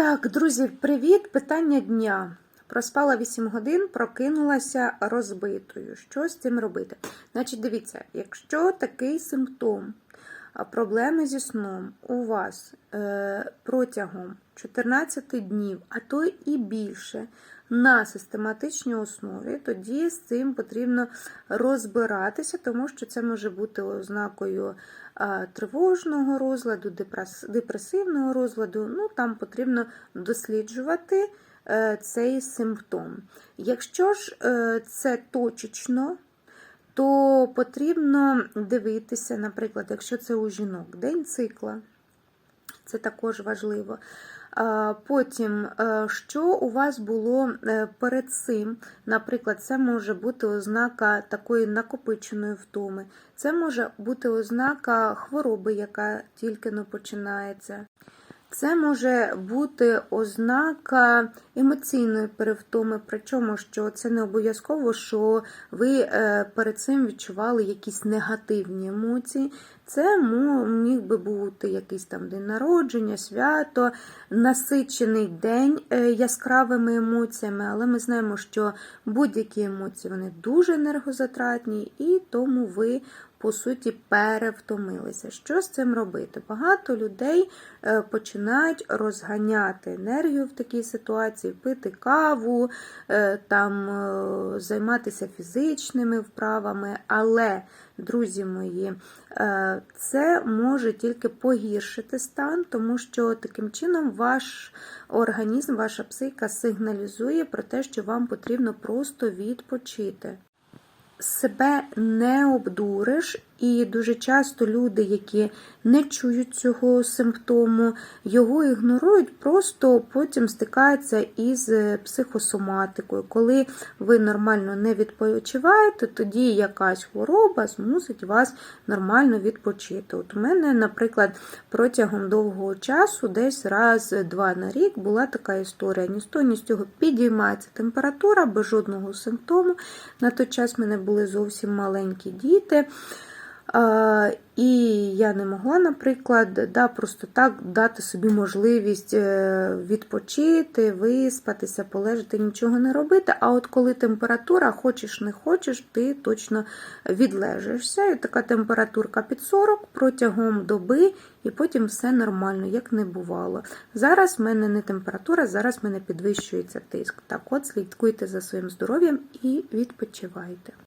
Так, друзі, привіт! Питання дня. Проспала 8 годин, прокинулася розбитою. Що з цим робити? Значить, дивіться, якщо такий симптом, проблеми зі сном у вас е, протягом 14 днів, а то і більше, на систематичній основі, тоді з цим потрібно розбиратися, тому що це може бути ознакою тривожного розладу, депрес- депресивного розладу. Ну, там потрібно досліджувати е, цей симптом. Якщо ж е, це точечно, то потрібно дивитися, наприклад, якщо це у жінок, день цикла. Це також важливо. Потім, е, що у вас було е, перед цим, наприклад, це може бути ознака такої накопиченої втоми, це може бути ознака хвороби, яка тільки но починається. Це може бути ознака емоційної перевтоми, причому що це не обов'язково, що ви е, перед цим відчували якісь негативні емоції. Це міг би бути якийсь там день народження, свято, насичений день е, яскравими емоціями, але ми знаємо, що будь-які емоції вони дуже енергозатратні, і тому ви по суті перевтомилися. Що з цим робити? Багато людей е, починають розганяти енергію в такій ситуації, пити каву, е, там е, займатися фізичними вправами, але, друзі мої, це може тільки погіршити стан, тому що таким чином ваш організм, ваша психіка сигналізує про те, що вам потрібно просто відпочити себе не обдуриш, і дуже часто люди, які не чують цього симптому, його ігнорують, просто потім стикаються із психосоматикою. Коли ви нормально не відпочиваєте, тоді якась хвороба змусить вас нормально відпочити. От у мене, наприклад, протягом довгого часу, десь раз-два на рік, була така історія. Ні з того, ні з цього підіймається температура без жодного симптому. На той час в мене були зовсім маленькі діти. І я не могла, наприклад, да, просто так дати собі можливість е, відпочити, виспатися, полежати, нічого не робити. А от коли температура, хочеш не хочеш, ти точно відлежишся. І така температурка під 40 протягом доби, і потім все нормально, як не бувало. Зараз в мене не температура, зараз в мене підвищується тиск. Так от слідкуйте за своїм здоров'ям і відпочивайте.